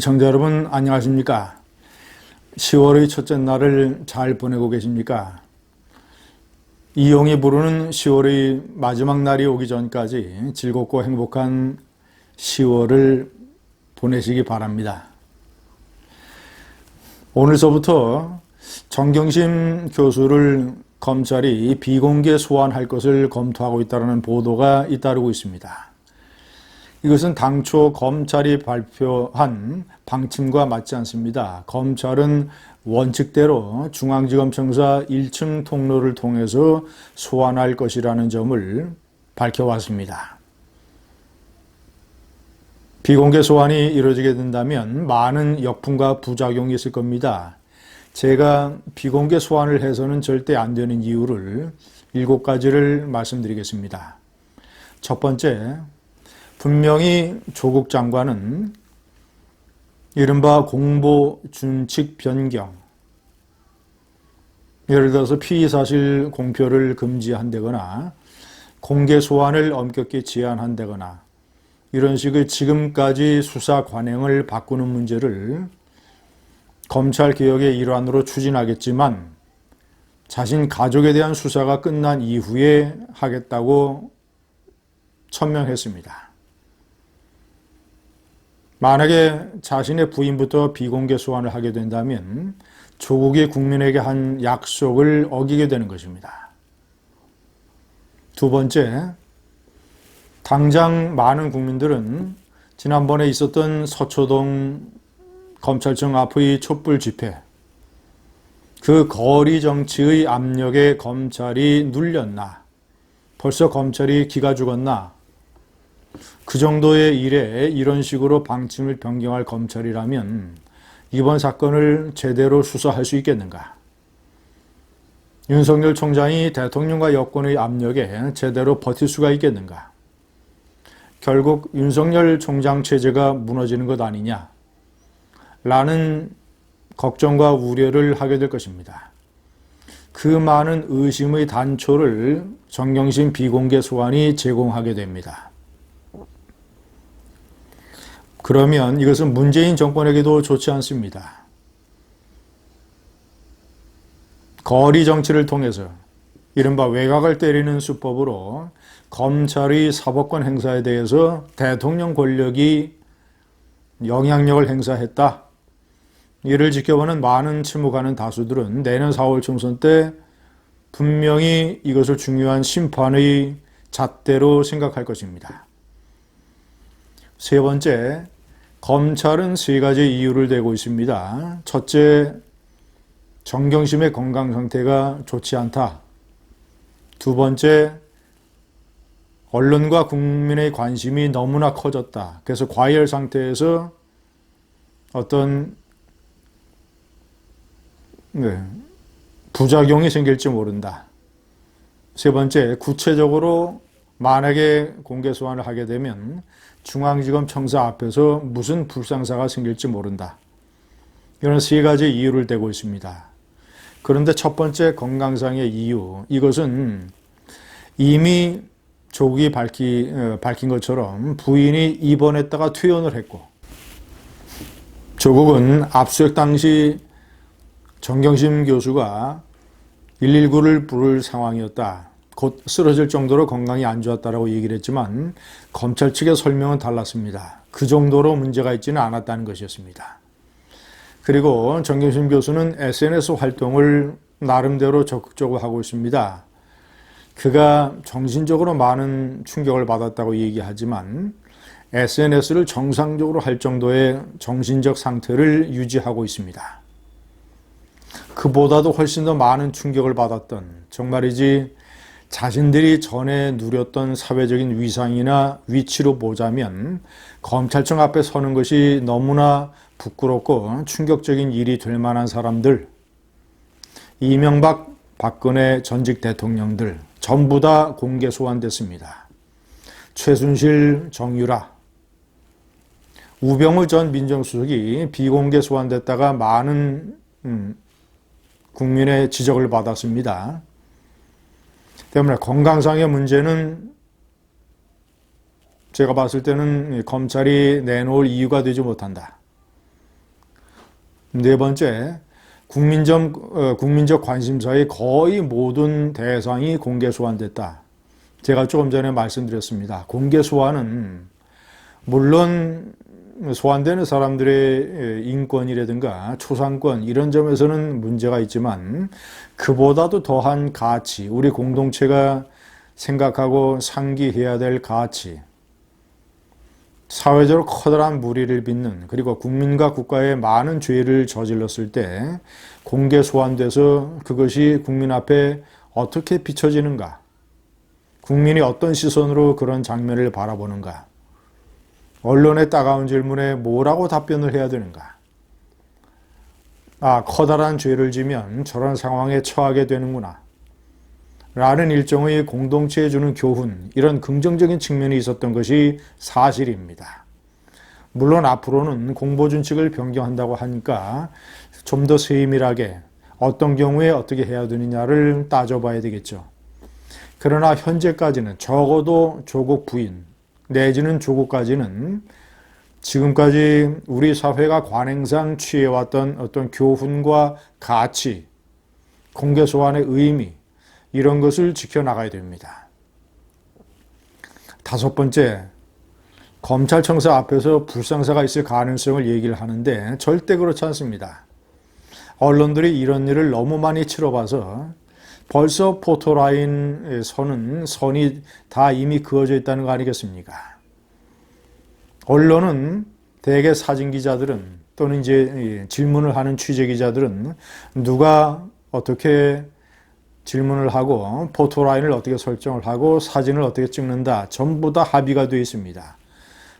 시청자 여러분 안녕하십니까? 10월의 첫째 날을 잘 보내고 계십니까? 이용이 부르는 10월의 마지막 날이 오기 전까지 즐겁고 행복한 10월을 보내시기 바랍니다. 오늘서부터 정경심 교수를 검찰이 비공개 소환할 것을 검토하고 있다는 보도가 잇따르고 있습니다. 이것은 당초 검찰이 발표한 방침과 맞지 않습니다. 검찰은 원칙대로 중앙지검청사 1층 통로를 통해서 소환할 것이라는 점을 밝혀왔습니다. 비공개 소환이 이루어지게 된다면 많은 역풍과 부작용이 있을 겁니다. 제가 비공개 소환을 해서는 절대 안 되는 이유를 일곱 가지를 말씀드리겠습니다. 첫 번째, 분명히 조국 장관은 이른바 공보 준칙 변경, 예를 들어서 피의 사실 공표를 금지한다거나 공개 소환을 엄격히 제한한다거나 이런 식의 지금까지 수사 관행을 바꾸는 문제를 검찰 개혁의 일환으로 추진하겠지만 자신 가족에 대한 수사가 끝난 이후에 하겠다고 천명했습니다. 만약에 자신의 부인부터 비공개 소환을 하게 된다면 조국이 국민에게 한 약속을 어기게 되는 것입니다. 두 번째, 당장 많은 국민들은 지난번에 있었던 서초동 검찰청 앞의 촛불 집회, 그 거리 정치의 압력에 검찰이 눌렸나? 벌써 검찰이 기가 죽었나? 그 정도의 일에 이런 식으로 방침을 변경할 검찰이라면 이번 사건을 제대로 수사할 수 있겠는가? 윤석열 총장이 대통령과 여권의 압력에 제대로 버틸 수가 있겠는가? 결국 윤석열 총장 체제가 무너지는 것 아니냐? 라는 걱정과 우려를 하게 될 것입니다. 그 많은 의심의 단초를 정경심 비공개 소환이 제공하게 됩니다. 그러면 이것은 문재인 정권에게도 좋지 않습니다. 거리 정치를 통해서 이른바 외곽을 때리는 수법으로 검찰의 사법권 행사에 대해서 대통령 권력이 영향력을 행사했다. 이를 지켜보는 많은 침묵하는 다수들은 내년 4월 총선 때 분명히 이것을 중요한 심판의 잣대로 생각할 것입니다. 세 번째, 검찰은 세 가지 이유를 대고 있습니다. 첫째, 정경심의 건강 상태가 좋지 않다. 두 번째, 언론과 국민의 관심이 너무나 커졌다. 그래서 과열 상태에서 어떤 네, 부작용이 생길지 모른다. 세 번째, 구체적으로 만약에 공개 소환을 하게 되면 중앙지검 청사 앞에서 무슨 불상사가 생길지 모른다. 이런 세 가지 이유를 대고 있습니다. 그런데 첫 번째 건강상의 이유, 이것은 이미 조국이 밝히, 어, 밝힌 것처럼 부인이 입원했다가 퇴원을 했고, 조국은 압수액 당시 정경심 교수가 119를 부를 상황이었다. 곧 쓰러질 정도로 건강이 안 좋았다라고 얘기를 했지만 검찰 측의 설명은 달랐습니다. 그 정도로 문제가 있지는 않았다는 것이었습니다. 그리고 정경심 교수는 SNS 활동을 나름대로 적극적으로 하고 있습니다. 그가 정신적으로 많은 충격을 받았다고 얘기하지만 SNS를 정상적으로 할 정도의 정신적 상태를 유지하고 있습니다. 그보다도 훨씬 더 많은 충격을 받았던 정말이지 자신들이 전에 누렸던 사회적인 위상이나 위치로 보자면 검찰청 앞에 서는 것이 너무나 부끄럽고 충격적인 일이 될 만한 사람들, 이명박, 박근혜 전직 대통령들 전부 다 공개 소환됐습니다. 최순실, 정유라, 우병우 전 민정수석이 비공개 소환됐다가 많은 음, 국민의 지적을 받았습니다. 때문에 건강상의 문제는 제가 봤을 때는 검찰이 내놓을 이유가 되지 못한다. 네 번째, 국민적, 어, 국민적 관심사의 거의 모든 대상이 공개 소환됐다. 제가 조금 전에 말씀드렸습니다. 공개 소환은 물론 소환되는 사람들의 인권이라든가 초상권 이런 점에서는 문제가 있지만 그보다도 더한 가치, 우리 공동체가 생각하고 상기해야 될 가치, 사회적으로 커다란 무리를 빚는 그리고 국민과 국가에 많은 죄를 저질렀을 때 공개 소환돼서 그것이 국민 앞에 어떻게 비춰지는가? 국민이 어떤 시선으로 그런 장면을 바라보는가? 언론의 따가운 질문에 뭐라고 답변을 해야 되는가? 아, 커다란 죄를 지면 저런 상황에 처하게 되는구나. 라는 일종의 공동체에 주는 교훈, 이런 긍정적인 측면이 있었던 것이 사실입니다. 물론 앞으로는 공보준칙을 변경한다고 하니까 좀 더 세밀하게 어떤 경우에 어떻게 해야 되느냐를 따져봐야 되겠죠. 그러나 현재까지는 적어도 조국 부인, 내지는 조국까지는 지금까지 우리 사회가 관행상 취해왔던 어떤 교훈과 가치, 공개 소환의 의미, 이런 것을 지켜나가야 됩니다. 다섯 번째, 검찰청사 앞에서 불상사가 있을 가능성을 얘기를 하는데 절대 그렇지 않습니다. 언론들이 이런 일을 너무 많이 치러봐서 벌써 포토라인 선은 선이 다 이미 그어져 있다는 거 아니겠습니까? 언론은 대개 사진 기자들은 또는 이제 질문을 하는 취재 기자들은 누가 어떻게 질문을 하고 포토라인을 어떻게 설정을 하고 사진을 어떻게 찍는다 전부 다 합의가 되어 있습니다.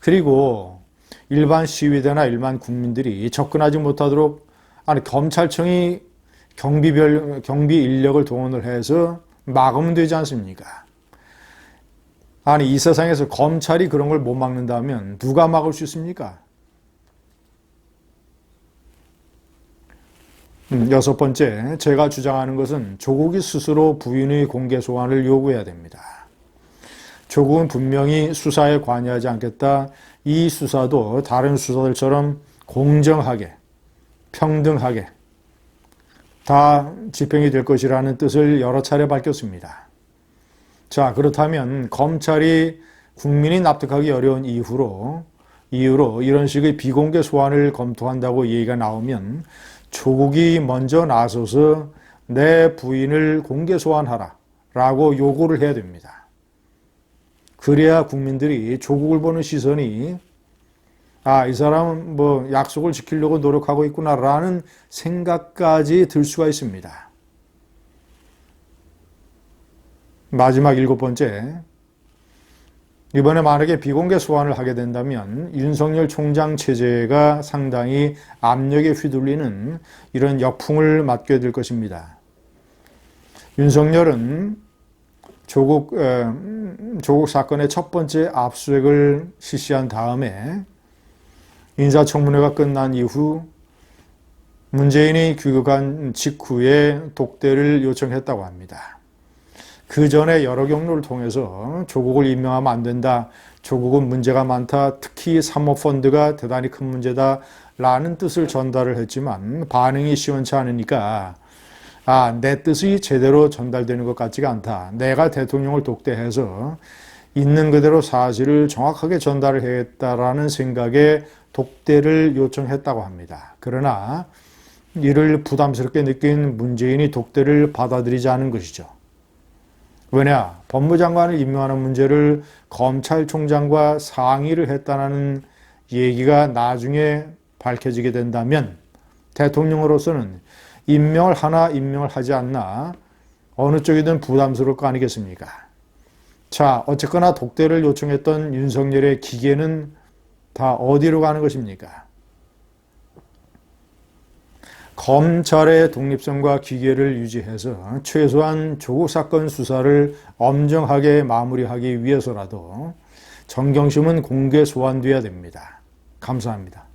그리고 일반 시위대나 일반 국민들이 접근하지 못하도록 아니 검찰청이 경비별 경비 인력을 동원을 해서 막으면 되지 않습니까? 아니 이 세상에서 검찰이 그런 걸 못 막는다면 누가 막을 수 있습니까? 음, 여섯 번째, 제가 주장하는 것은 조국이 스스로 부인의 공개 소환을 요구해야 됩니다. 조국은 분명히 수사에 관여하지 않겠다. 이 수사도 다른 수사들처럼 공정하게, 평등하게 다 집행이 될 것이라는 뜻을 여러 차례 밝혔습니다. 자, 그렇다면 검찰이 국민이 납득하기 어려운 이후로 이유로 이런 식의 비공개 소환을 검토한다고 얘기가 나오면 조국이 먼저 나서서 내 부인을 공개 소환하라 라고 요구를 해야 됩니다. 그래야 국민들이 조국을 보는 시선이 아, 이 사람은 뭐 약속을 지키려고 노력하고 있구나라는 생각까지 들 수가 있습니다. 마지막 일곱 번째, 이번에 만약에 비공개 소환을 하게 된다면 윤석열 총장 체제가 상당히 압력에 휘둘리는 이런 역풍을 맞게 될 것입니다. 윤석열은 조국, 조국 사건의 첫 번째 압수액을 실시한 다음에 인사청문회가 끝난 이후 문재인이 귀국한 직후에 독대를 요청했다고 합니다. 그 전에 여러 경로를 통해서 조국을 임명하면 안 된다. 조국은 문제가 많다. 특히 사모펀드가 대단히 큰 문제다. 라는 뜻을 전달을 했지만 반응이 시원치 않으니까 아, 내 뜻이 제대로 전달되는 것 같지가 않다. 내가 대통령을 독대해서 있는 그대로 사실을 정확하게 전달을 해야겠다라는 생각에 독대를 요청했다고 합니다. 그러나 이를 부담스럽게 느낀 문재인이 독대를 받아들이지 않은 것이죠. 왜냐? 법무장관을 임명하는 문제를 검찰총장과 상의를 했다는 얘기가 나중에 밝혀지게 된다면 대통령으로서는 임명을 하나 임명을 하지 않나 어느 쪽이든 부담스러울 거 아니겠습니까? 자, 어쨌거나 독대를 요청했던 윤석열의 기계는 다 어디로 가는 것입니까? 검찰의 독립성과 기계를 유지해서 최소한 조국 사건 수사를 엄정하게 마무리하기 위해서라도 정경심은 공개 소환돼야 됩니다. 감사합니다.